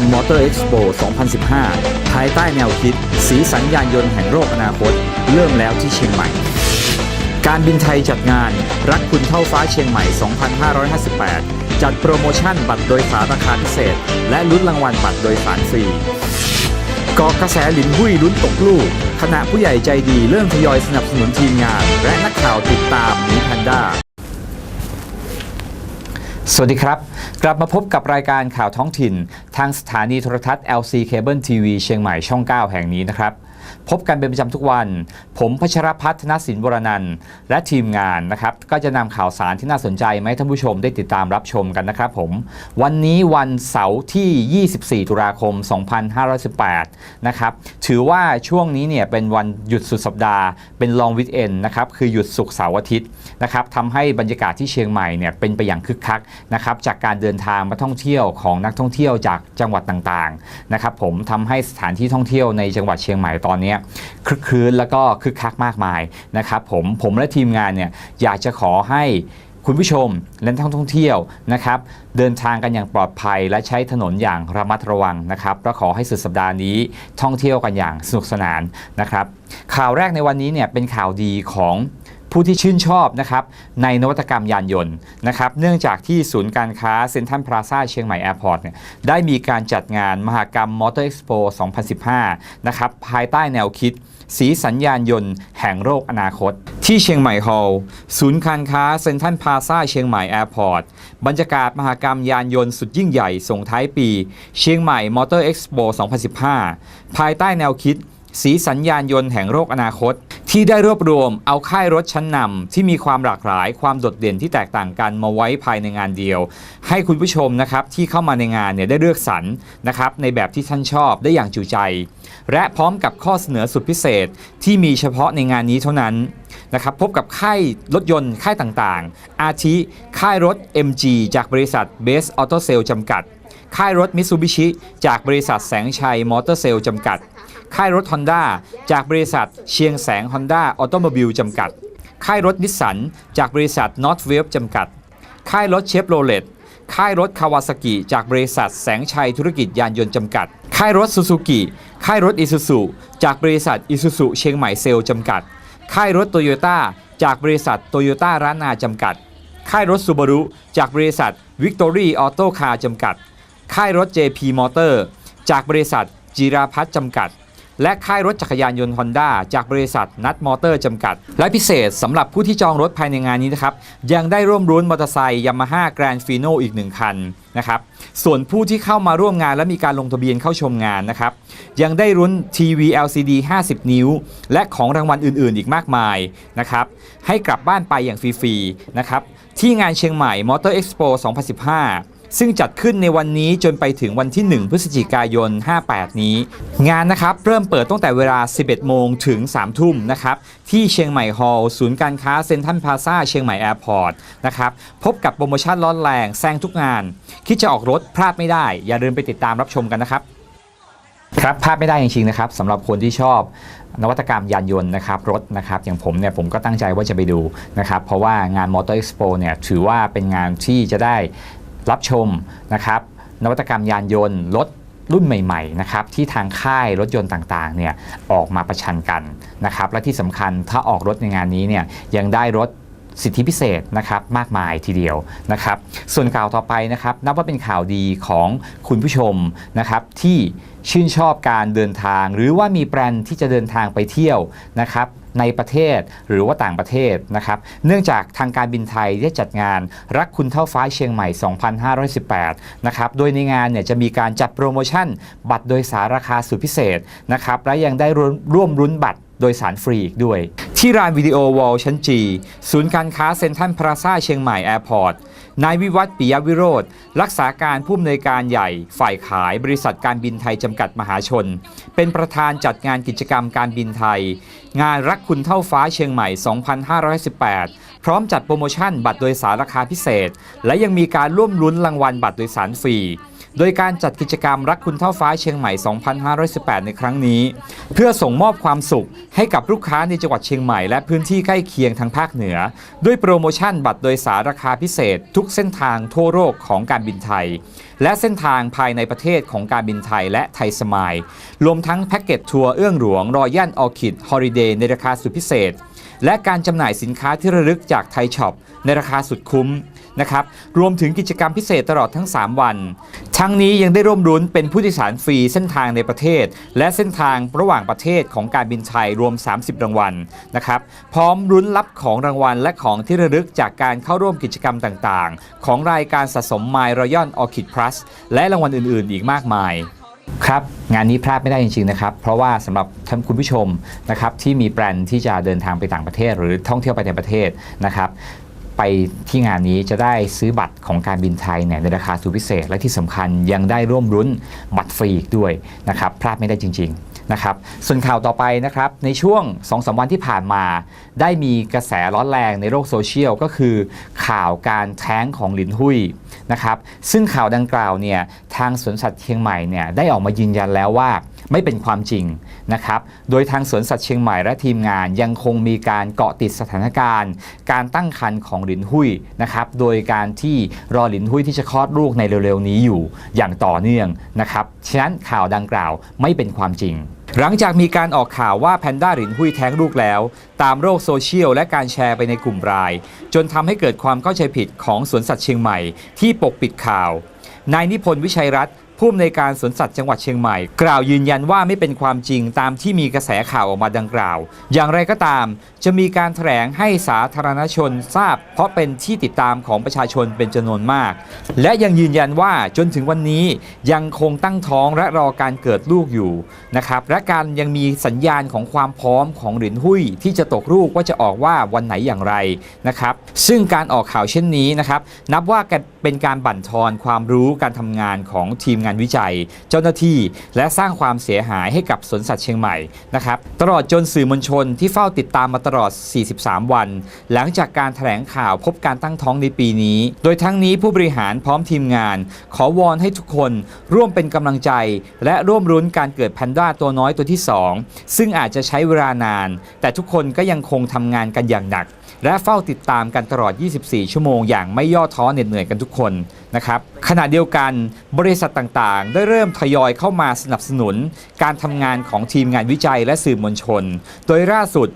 มหกรรมมอเตอร์เอ็กซ์โป2015 ภายใต้แนวคิด สีสัญญาณยนต์แห่งโลกอนาคต เริ่มแล้วที่เชียงใหม่ การบินไทยจัดงาน รักคุณเท่าฟ้าเชียงใหม่ 2558 จัดโปรโมชั่นบัตรโดยสารราคาพิเศษ และลุ้นรางวัลบัตรโดยสารฟรีก่อกระแสหลินหุ้ยลุ้นตกลูกขณะผู้ใหญ่ใจดีเริ่มทยอยสนับสนุนทีมงาน และนักข่าวติดตามหมีแพนด้า สวัสดีครับ กลับมาพบกับรายการข่าวท้องถิ่น ทางสถานีโทรทัศน์ LC Cable TV เชียงใหม่ช่อง 9 แห่งนี้นะครับ พบกันเป็นประจำทุกวัน ผมพัชรพัฒนศินวรนันท์และทีมงานนะครับ ก็จะนำข่าวสารที่น่าสนใจมาให้ท่านผู้ชมได้ติดตามรับชมกันนะครับผม วันนี้วันเสาร์ที่ 24 ตุลาคม 2518 นะครับ ถือว่าช่วงนี้เนี่ยเป็นวันหยุดสุดสัปดาห์ เป็น long weekend นะครับ คือหยุดศุกร์เสาร์อาทิตย์นะครับทำให้บรรยากาศที่เชียงใหม่เนี่ยเป็นไปอย่างคึกคักนะครับ จากการเดินทางมาท่องเที่ยวของนักท่องเที่ยวจากจังหวัดต่างๆ นะครับผมทำให้สถานที่ท่องเที่ยวในจังหวัดเชียงใหม่ตอนนี้คึกคืนแล้วก็คึกคักมากมายนะครับผมผมและทีมงานเนี่ยอยากจะขอให้คุณผู้ชมและท่องท่องเที่ยวนะครับ เดินทางกันอย่างปลอดภัย และใช้ถนนอย่างระมัดระวังนะครับและขอให้สุดสัปดาห์นี้ท่องเที่ยวกันอย่างสนุกสนานนะครับ ข่าวแรกในวันนี้เนี่ยเป็นข่าวดีของ ผู้ที่ชื่นชอบนะครับในนวัตกรรมยานยนต์นะครับเนื่องจากที่ศูนย์การค้าเซ็นทรัลพลาซ่าเชียงใหม่แอร์พอร์ตเนี่ยได้มีการจัดงานมหกรรมมอเตอร์เอ็กซ์โป2015 นะครับภายใต้แนวคิด สีสัญญาณยนต์แห่งโลกอนาคต ที่เชียงใหม่ฮอลล์ศูนย์การค้าเซ็นทรัลพลาซ่าเชียงใหม่แอร์พอร์ตบรรยากาศมหกรรมยานยนต์สุดยิ่งใหญ่ส่งท้ายปี เชียงใหม่มอเตอร์เอ็กซ์โป2015 ภายใต้แนวคิด สีสัญญาณยนต์แห่งโลกอนาคต ที่ได้รวบรวมเอาค่ายรถชั้นนำที่มีความหลากหลาย ความโดดเด่นที่แตกต่างกันมาไว้ภายในงานเดียว ให้คุณผู้ชมนะครับที่เข้ามาในงานเนี่ยได้เลือกสรรนะครับในแบบที่ท่านชอบได้อย่างจุใจ และพร้อมกับข้อเสนอสุดพิเศษที่มีเฉพาะในงานนี้เท่านั้นนะครับพบกับค่ายรถยนต์ค่ายต่างๆ อาทิค่ายรถ MG จากบริษัท Base Auto Sale จำกัด ค่ายรถมิ t ซูบิชิจากบริษัทแสงชัยมอเตอร์เซลจำกัด ค่ายรถ Honda จากบริษัทเชียงแสง Honda Automobile จำกัด ค่ายรถนิสสันจากบริษัท Northwave จำกัด ค่ายรถเชฟโรเลตค่ายรถคาวาซากิจากบริษัทแสงชัยธุรกิจยานยนต์จำกัด ค่ายรถซูซูกิค่ายรถอิซูซุจากบริษัทอิซูซุเชียงใหม่เซลจำกัด ค่ายรถโตโยต้าจากบริษัทโตโยต้าร้านนาจำกัด ค่ายรถซูบารุจากบริษัทวิกตอรี่ออโต้คาร์จำกัด ค่ายรถ JP Motor จากบริษัทจิราพัฒน์จำกัด และค่ายรถจักรยานยนต์ Honda จากบริษัทนัทมอเตอร์จำกัด และพิเศษสำหรับผู้ที่จองรถภายในงานนี้นะครับยังได้ร่วมรุ้นมอเตอร์ไซค์ยามาฮ่าแกรนฟีโนอีกหนึ่งคันนะครับส่วนผู้ที่เข้ามาร่วมงานและมีการลงทะเบียนเข้าชมงานนะครับยังได้รุ้นทีวี LCD 50 นิ้ว และของรางวัลอื่น ๆ อีกมากมายนะครับให้กลับบ้านไปอย่างฟรีๆนะครับที่งานเชียงใหม่ Motor Expo 2015 ซึ่งจัดขึ้นในวันนี้จนไปถึงวันที่ 1 พฤศจิกายน 58 นี้ งานนะครับเริ่มเปิดตั้งแต่เวลา 11 โมงถึง 3 ทุ่มนะครับที่เชียงใหม่ฮอลล์ศูนย์การค้าเซ็นทรัลพาซาเชียงใหม่แอร์พอร์ตนะครับพบกับโปรโมชั่นร้อนแรงแซงทุกงาน คิดจะออกรถพลาดไม่ได้ อย่าลืมไปติดตามรับชมกันนะครับครับพลาดไม่ได้จริงๆนะครับสำหรับคนที่ชอบนวัตกรรมยานยนต์นะครับรถนะครับอย่างผมเนี่ยผมก็ตั้งใจว่าจะไปดูนะครับเพราะว่างาน Motor Expo เนี่ยถือว่าเป็นงานที่จะได้ รับชมนะครับนวัตกรรมยานยนต์รถรุ่นใหม่ๆนะครับที่ทางค่ายรถยนต์ต่างๆเนี่ยออกมาประชันกันนะครับและที่สำคัญถ้าออกรถในงานนี้เนี่ยยังได้รถสิทธิพิเศษนะครับมากมายทีเดียวนะครับ ส่วนข่าวต่อไปนะครับ นับว่าเป็นข่าวดีของคุณผู้ชมนะครับที่ ชื่นชอบการเดินทาง หรือว่ามีแปลนที่จะเดินทางไปเที่ยวนะครับในประเทศหรือว่าต่างประเทศนะครับ เนื่องจากทางการบินไทยได้จัดงานรักคุณเท่าฟ้าเชียงใหม่ 2518 นะครับ โดยในงานเนี่ยจะมีการจัดโปรโมชั่น บัตรโดยสารราคาสุดพิเศษนะครับ และยังได้ร่วมรุ้นบัตรโดยสารฟรีอีกด้วย ที่ร้านวิดีโอวอลชั้นจีศูนย์การค้าเซ็นทรัลพลาซ่าเชียงใหม่แอร์พอร์ต นายวิวัฒน์ปิยวิโรธรักษาการผู้อำนวยการใหญ่ ฝ่ายขายบริษัทการบินไทยจำกัดมหาชน เป็นประธานจัดงานกิจกรรมการบินไทย งานรักคุณเท่าฟ้าเชียงใหม่ 2518 พร้อมจัดโปรโมชั่นบัตรโดยสารราคาพิเศษ และยังมีการร่วมลุ้นรางวัลบัตรโดยสารฟรี โดยการจัดกิจกรรมรักคุณเท่าฟ้าเชียงใหม่ 2518 ในครั้งนี้ เพื่อส่งมอบความสุขให้กับลูกค้าในจังหวัดเชียงใหม่และพื้นที่ใกล้เคียงทางภาคเหนือ ด้วยโปรโมชั่นบัตรโดยสารราคาพิเศษ ทุกเส้นทางทั่วโลกของการบินไทย และเส้นทางภายในประเทศของการบินไทยและไทยสมายรวมทั้งแพ็กเกจทัวร์เอื้องหลวงรอยัลออคิดฮอลิเดย์ในราคาสุดพิเศษ และการจำหน่ายสินค้าที่ระลึกจากไทยช็อปในราคาสุดคุ้ม นะครับรวมถึงกิจกรรมพิเศษตลอดทั้ง 3 วัน ทั้งนี้ยังได้ร่วมรุ้นเป็นผู้โดยสารฟรีเส้นทางในประเทศ และเส้นทางระหว่างประเทศของการบินไทยรวม 30 รางวัลนะครับพร้อมรุ้นรับของรางวัลและของที่ระลึกจากการเข้าร่วมกิจกรรมต่างๆ ของรายการสะสม My Royal Orchid Plus และรางวัลอื่น ๆ อีกมากมายครับงานนี้พลาดไม่ได้จริงๆนะครับ เพราะว่าสำหรับท่านคุณผู้ชมนะครับที่มีแปลนที่จะเดินทางไปต่างประเทศ หรือท่องเที่ยวไปในประเทศนะครับ ไปที่งานนี้จะได้ซื้อบัตรของการบินไทยเนี่ยในราคาสุดพิเศษ และที่สำคัญยังได้ร่วมรุ้นบัตรฟรีอีกด้วยนะครับพลาดไม่ได้จริง ๆนะครับ ส่วนข่าวต่อไปนะครับในช่วง2อสวันที่ผ่านมา ได้มีกระแสร้อนแรงในโลกโซเชียลก็คือ ข่าวการแท้งของหลินหุยนะครับซึ่งข่าวดังกล่าวเนี่ยทางสวนสัตว์เชียงใหม่เนี่ยได้ออกมายืนยันแล้วว่า ไม่เป็นความจริงนะครับ โดยทางสวนสัตว์เชียงใหม่และทีมงานยังคงมีการเกาะติดสถานการณ์ การตั้งครรภ์ของหลินหุยนะครับ โดยการที่รอหลินหุยที่จะคลอดลูกในเร็วๆนี้อยู่อย่างต่อเนื่องนะครับ ฉะนั้นข่าวดังกล่าวไม่เป็นความจริงหลังจากมีการออกข่าวว่าแพนด้าหลินหุยแท้งลูกแล้ว ตามโลกโซเชียลและการแชร์ไปในกลุ่มราย จนทำให้เกิดความเข้าใจผิดของสวนสัตว์เชียงใหม่ที่ปกปิดข่าว นายนิพนธ์วิชัยรัตน์ผู้อำนวยการสวนสัตว์จังหวัดเชียงใหม่ กล่าวยืนยันว่าไม่เป็นความจริงตามที่มีกระแสข่าวออกมาดังกล่าว อย่างไรก็ตาม จะมีการแถลงให้สาธารณชนทราบ เพราะเป็นที่ติดตามของประชาชนเป็นจำนวนมาก และยังยืนยันว่าจนถึงวันนี้ยังคงตั้งท้องและรอการเกิดลูกอยู่นะครับและการยังมีสัญญาณของความพร้อมของหลินหุยที่จะตกลูกว่าจะออกว่าวันไหนอย่างไรนะครับซึ่งการออกข่าวเช่นนี้นะครับนับว่าเป็นการบั่นทอนความรู้การทำงานของทีมงานวิจัย เจ้าหน้าที่ และสร้างความเสียหายให้กับสวนสัตว์เชียงใหม่นะครับตลอดจนสื่อมวลชนที่เฝ้าติดตามมาตลอด 43 วัน หลังจากการแถลงข่าวพบการตั้งท้องในปีนี้ โดยทั้งนี้ผู้บริหารพร้อมทีมงาน ขอวอนให้ทุกคนร่วมเป็นกำลังใจ และร่วมรุ้นการเกิดแพนด้าตัวน้อยตัวที่ 2 ซึ่งอาจจะใช้เวลานาน แต่ทุกคนก็ยังคงทำงานกันอย่างหนัก และเฝ้าติดตามกันตลอด 24 ชั่วโมงอย่างไม่ย่อท้อเหน็ดเหนื่อยกันทุกคน นะครับขณะเดียวกันบริษัทต่างๆ ได้เริ่มทยอยเข้ามาสนับสนุน การทำงานของทีมงานวิจัยและสื่อมวลชน โดยล่าสุด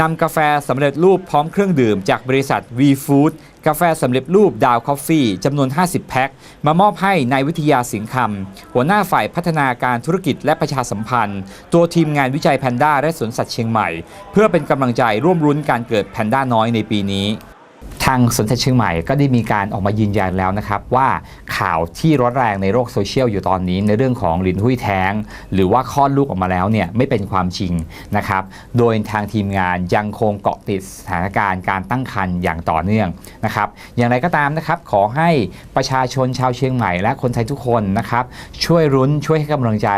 นำกาแฟสำเร็จรูปพร้อมเครื่องดื่มจากบริษัท V Food กาแฟสำเร็จรูปดาวคอฟฟี่จำนวน 50 แพ็ค มามอบให้นายวิทยาสิงห์คำหัวหน้าฝ่ายพัฒนาการธุรกิจและประชาสัมพันธ์ ตัวทีมงานวิจัยแพนด้าและสวนสัตว์เชียงใหม่ เพื่อเป็นกำลังใจร่วมรุ้นการเกิดแพนด้าน้อยในปีนี้างสนสัตว์เชียงใหม่ก็ได้มีการออกมายืนยันแล้วนะครับ ว่าข่าวที่ร้อนแรงในโลกโซเชียลอยู่ตอนนี้ในเรื่องของลินหุ้ยแท้ง หรือว่าคลอดลูกออกมาแล้วเนี่ยไม่เป็นความจริงนะครับ โดยทางทีมงานยังคงเกาะติดสถานการณ์การตั้งครรภ์อย่างต่อเนื่องนะครับ อย่างไรก็ตามนะครับขอให้ประชาชนชาวเชียงใหม่และคนไทยทุกคนนะครับช่วยรุ้นช่วยให้กำลังใจ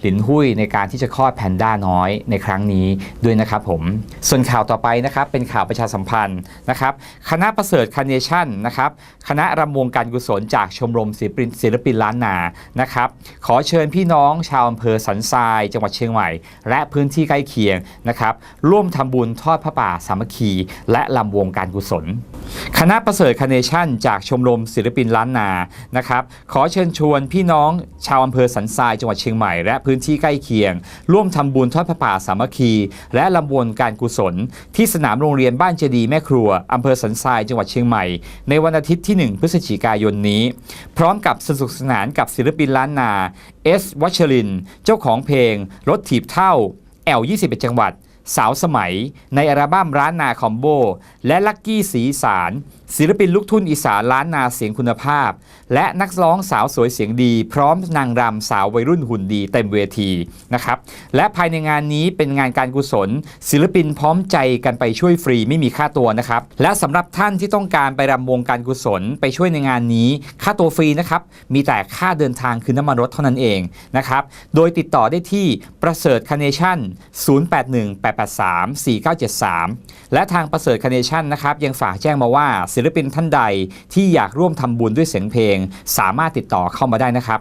หลินหุ้ยในการที่จะคลอดแพนด้าน้อยในครั้งนี้ด้วยนะครับผมส่วนข่าวต่อไปนะครับเป็นข่าวประชาสัมพันธ์นะครับคณะประเสริฐคาเนชั่นนะครับคณะรำวงการกุศลจากชมรมศิลปินศิลปินล้านนานะครับขอเชิญพี่น้องชาวอำเภอสันทราย จังหวัดเชียงใหม่ และพื้นที่ใกล้เคียงนะครับร่วมทำบุญทอดพระป่าสามัคคี และลำวงการกุศล คณะประเสริฐคาเนชั่น จากชมรมศิลปินล้านนานะครับขอเชิญชวนพี่น้องชาวอำเภอสันทรายจังหวัดเชียงใหม่และพื้นที่ใกล้เคียง ร่วมทำบุญทอดพระป่าสามัคคี และลำวงการกุศล ที่สนามโรงเรียนบ้านเจดีแม่ครัวอำเภอสันทรายจังหวัดเชียงใหม่ ในวันอาทิตย์ที่ 1 พฤศจิกายนนี้ พร้อมกับสนุกสนานกับศิลปินล้านนาเอสวัชริน เจ้าของเพลงรถถีบเท่าแอล21 จังหวัด สาวสมัย ในอัลบั้มร้านนาคอมโบ และลักกี้สีสารศิลปินลูกทุ่งอีสานล้านนาเสียงคุณภาพ และนักร้องสาวสวยเสียงดี พร้อมนางรำสาววัยรุ่นหุ่นดีเต็มเวทีนะครับและภายในงานนี้เป็นงานการกุศล ศิลปินพร้อมใจกันไปช่วยฟรีไม่มีค่าตัวนะครับและสำหรับท่านที่ต้องการไปรำวงการกุศลไปช่วยในงานนี้ ค่าตัวฟรีนะครับมีแต่ค่าเดินทางคือน้ำมันรถเท่านั้นเองนะครับโดยติดต่อได้ที่ประเสริฐคาเนชั่น883 4973 และทางประเสริฐคเนชั่นนะครับยังฝากแจ้งมาว่าศิลปินท่านใดที่อยากร่วมทำบุญด้วยเสียงเพลง สามารถติดต่อเข้ามาได้นะครับ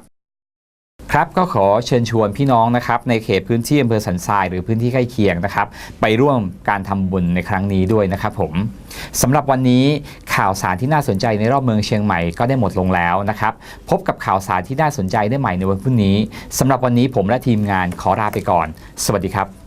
ครับก็ขอเชิญชวนพี่น้องนะครับในเขตพื้นที่อำเภอสันทรายหรือพื้นที่ใกล้เคียงนะครับไปร่วมการทำบุญในครั้งนี้ด้วยนะครับผมสำหรับวันนี้ข่าวสารที่น่าสนใจในรอบเมืองเชียงใหม่ก็ได้หมดลงแล้วนะครับพบกับข่าวสารที่น่าสนใจได้ใหม่ในวันพรุ่งนี้สำหรับวันนี้ผมและทีมงานขอลาไปก่อน สวัสดีครับ